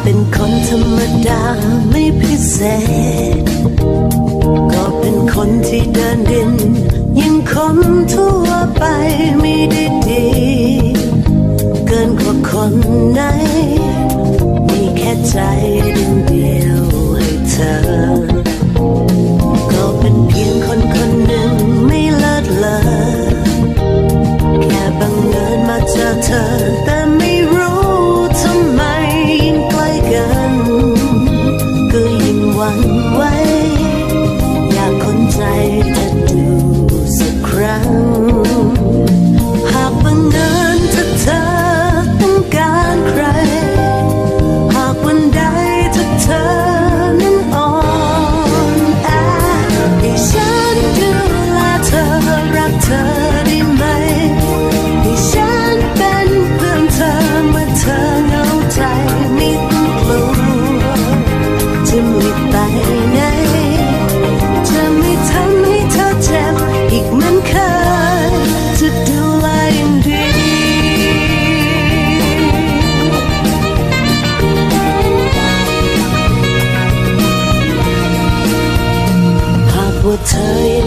เป็นคนธรรมดาไม่พิเศษ ก็เป็นคนที่เดินดิน ยังคมทั่วไปไม่ได้ดี เกินกว่าคนไหน มีแค่ใจดวงเดียวให้เธอ ก็เป็นเพียงคนคนหนึ่งไม่เลิศเลอแค่บังเอิญมาเจอเธอ งไว้ 我讨厌